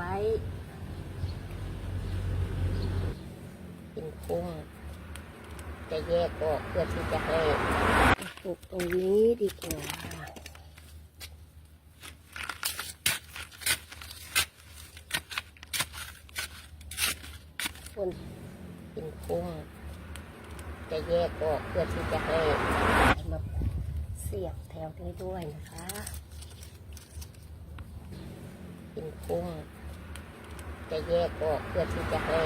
ไว้เป็นคุ้มจะแยกออกเพื่อที่จะให้ปลูกตรงนี้ดีกว่าคนเป็นคุ้มจะแยกออกเพื่อที่จะให้มาเสียบแถวนี้ด้วยนะคะเป็นคุ้ม จะแยกออกเพื่อที่จะให้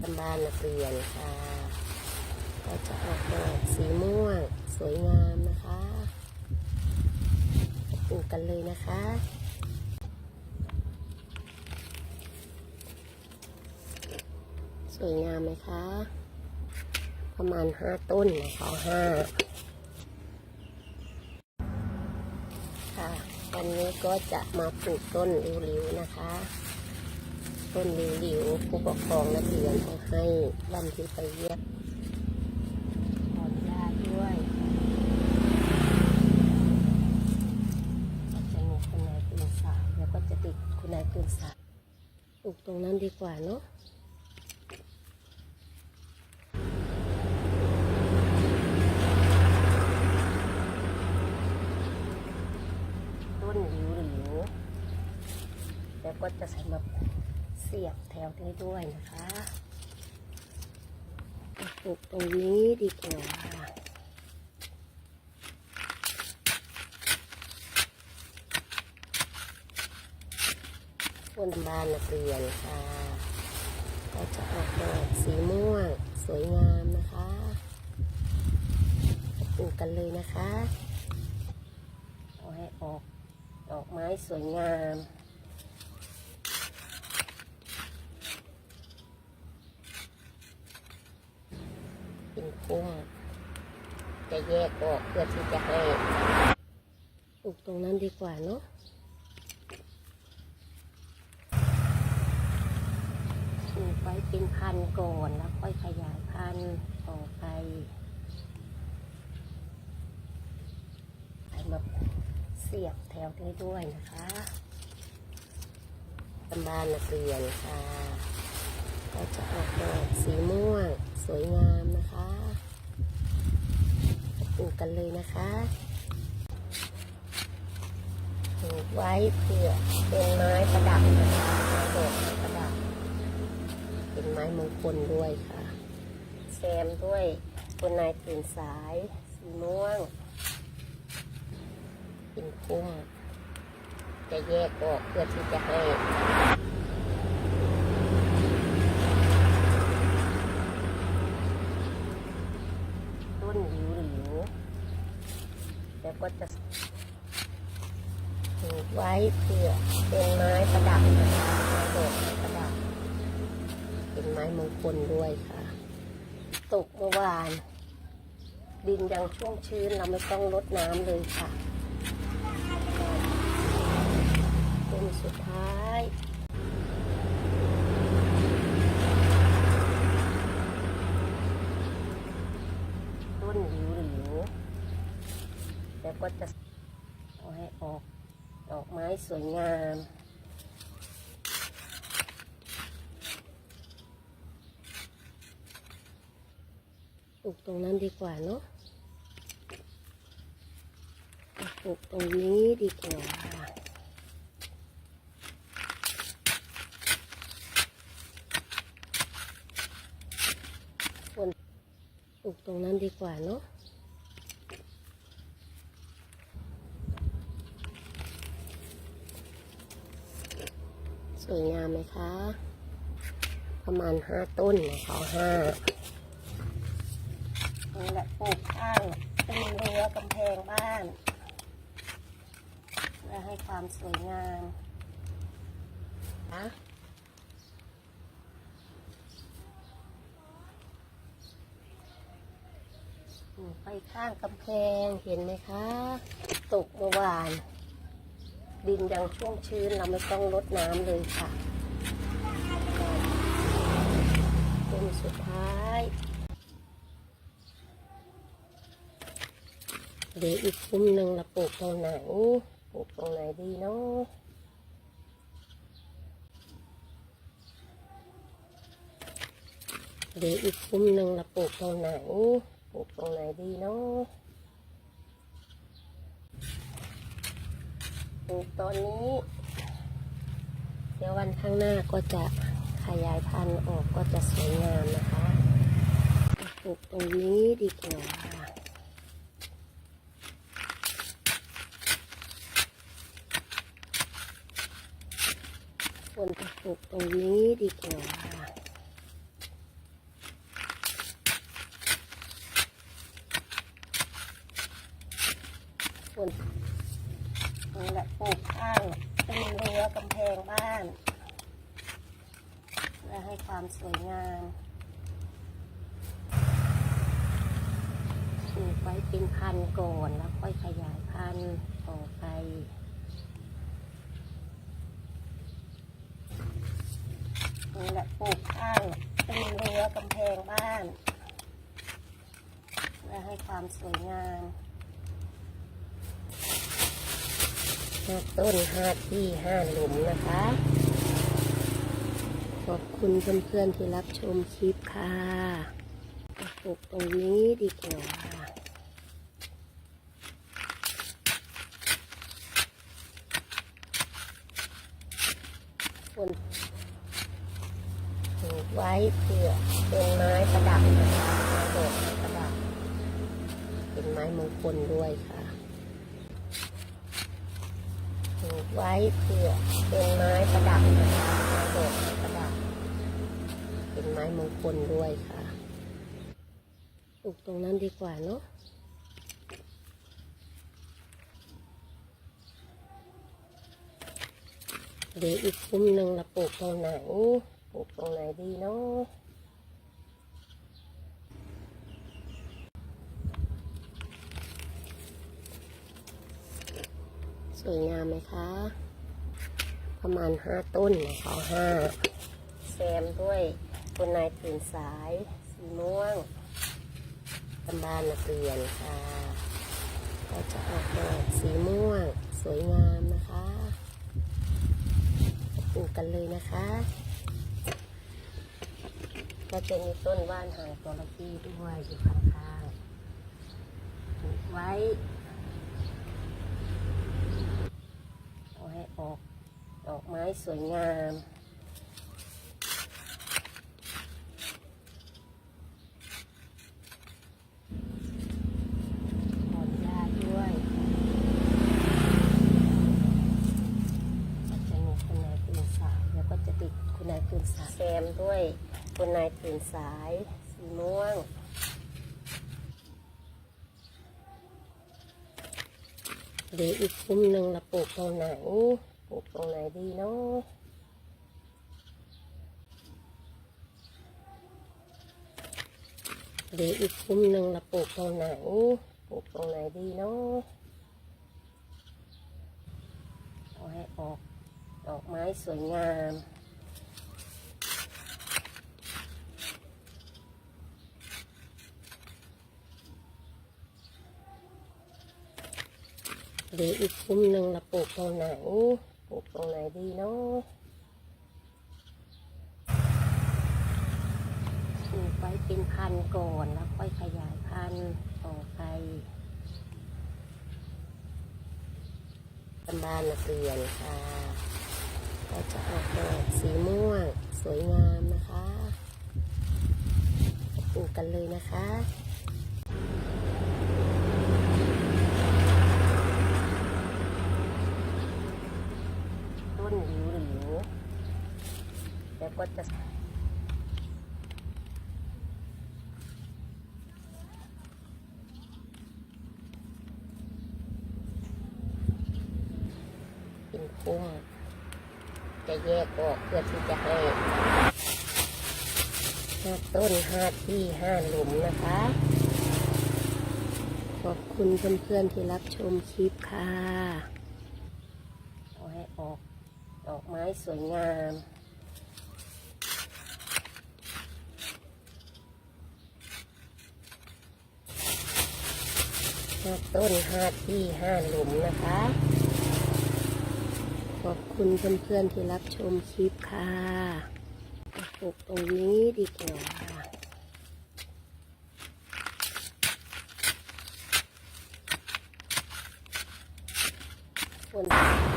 ทำบ้านนักเรียนค่ะ ก็จะออกดอกสีม่วงสวยงามนะคะปลูกกันเลยนะคะสวยงามไหมคะ ประมาณห้าต้นนะคะห้าค่ะ วันนี้ก็จะมาปลูกต้นริ้วๆนะคะ ต้นริ้วๆผู้ปกครองนักเรียนเขาให้วันที่ไปเยี่ยมขออนุญาตด้วยจะมีคุณนายตื่นสายแล้วก็จะติดคุณนายตื่นสายปลูกตรงนั้นดีกว่าเนาะต้นหลิวหลิวๆ แล้วก็จะใส่มาเสียบแถวนี้ด้วยนะคะปลูกตรงนี้ดีกว่าคนบ้านนักเรียนค่ะ ก็จะออกดอกสีม่วงสวยงามนะคะปลูกกันเลยนะคะ เอาให้ออกดอกไม้สวยงาม เป็นคุ้มจะแยกออกเพื่อที่จะให้ปลูกตรงนั้นดีกว่าเนาะปลูกไว้เป็นพันก่อนแล้วค่อยขยายพันต่อไปให้มาเสียบแถวนี้ด้วยนะคะทำบ้านนักเรียนค่ะก็จะออกดอกสีม่วง สวยงามนะคะปลูกกันเลยนะคะปลูกไว้เพื่อเป็นไม้ประดับนะคะม้ดอกประดับ เป็นไม้มงคลด้วยค่ะ แซมด้วยคนนายตื่นสายสีม่วง เป็นคุ้มจะแยกออกเพื่อที่จะให้ ต้นหลิวหลิวๆแล้ว ก็จะปลูกไว้เพื่อเป็นไม้ประดับนะคะไม้ดอกประดับ เป็นไม้มงคลด้วยค่ะ ตกเมื่อวาน ดินยังชุ่มชื้นเราไม่ต้องรดน้ำเลยค่ะต้นสุดท้ายต้นหลิวหลิวๆ แล้วก็จะเอาให้ออกดอกไม้สวยงามปลูกตรงนั้นดีกว่าเนาะปลูกตรงนี้ดีกว่าปลูกตรงนั้นดีกว่าเนาะ วยงามไหมคะ ประมาณห้าต้นนะคะห้านี่แหละปลูกข้างตีนรั้วกำแพงบ้านเพื่อให้ความสวยงามนะไปข้างกำแพงเห็นไหมคะ ตกเมื่อวาน ดินยังช่วงชื้นเราไม่ต้องลดน้ำเลยค่ะเป็นสุดท้ายเดี๋ยวอีกคุ้มหนึ่งเราปลูกตรงไหนปลูกตรงไหนดีเนาะเดี๋ยวอีกคุ้มหนึ่งเราปลูกตรงไหนปลูกตรงไหนดีเนาะ ลูกตอนนี้ เดี๋ยววันข้างหน้าก็จะขยายพันธุ์ออกก็จะสวยงามนะคะปลูกตรงนี้ดีกว่าควรจะปลูกตรงนี้ดีกว่า ควร นี่แหละปลูกข้างตีนรั้วกำแพงบ้านเพื่อให้ความสวยงามปลูกไว้เป็นพันก่อนแล้วค่อยขยายพันธุ์ต่อไปนี่แหละปลูกข้างตีนรั้วกำแพงบ้านเพื่อให้ความสวยงาม ห้าต้นห้าที่ห้าหลุมนะคะ ขอบคุณเพื่อนๆที่รับชมคลิปค่ะปลูกตรงนี้ดีกว่าคนปลูกไว้เพื่อเป็นไม้ประดับนะคะไม้ดอกไม้ประดับ เป็นไม้มงคลด้วยค่ะ ลูกไว้เพื่อเป็นไม้ประดับนะคะไม้ดอกประดับ เป็นไม้มงคลด้วยค่ะปลูกตรงนั้นดีกว่าเนาะเหลืออีกคุ้มหนึ่งเราปลูกตรงไหน ปลูกตรงไหนดีเนาะ วยงามไหมคะ ประมาณห้าต้นนะคะห้าแซมด้วยคนนายตื่นสาย สีม่วงตำบานนักเรียนค่ะก็จะออกดอกสีม่วง สวยงามนะคะปลูกกันเลยนะคะก็จะมีต้นว่านหางจระเข้ด้วยอยู่ข้างๆปลูกไว้ เอาให้ออกดอก ไม้สวยงามถอนหญ้าด้วยจะมีคุณนายตื่นสาย แล้วก็จะติดคุณนายตื่นสายแซมด้วยคุณนายตื่นสาย สีม่วงเหลืออีกคุ้มหนึ่งเราปลูกตรงไหน ปลูกตรงไหนดีเนาะเหลืออีกคุ้มหนึ่งเราปลูกตรงไหนปลูกตรงไหนดีเนาะเอาให้ออกดอกไม้สวยงามเหลืออีกคุ้มหนึ่งเราปลูกตรงไหน ปลูกตรงไหนดีเนาะปลูกไว้เป็นพันก่อนแล้วค่อยขยายพันต่อไปตำบานนักเรียนค่ะ ก็จะออกดอกสีม่วง สวยงามนะคะ ปลูกกันเลยนะคะ ต้ นหลิวหลิวแล้วก็จะเป็นพุ่มจะแยกออกเพื่อที่จะให้ห้าต้นห้าที่ห้าหลุมนะคะ ขอบคุณเพื่อนๆที่รับชมคลิปค่ะเอาให้ออก ดอกไม้สวยงาม ห้าต้นห้าที่ห้าหลุมนะคะ ขอบคุณเพื่อนๆที่รับชมคลิปค่ะปลูกตรงนี้ดีกว่าฝน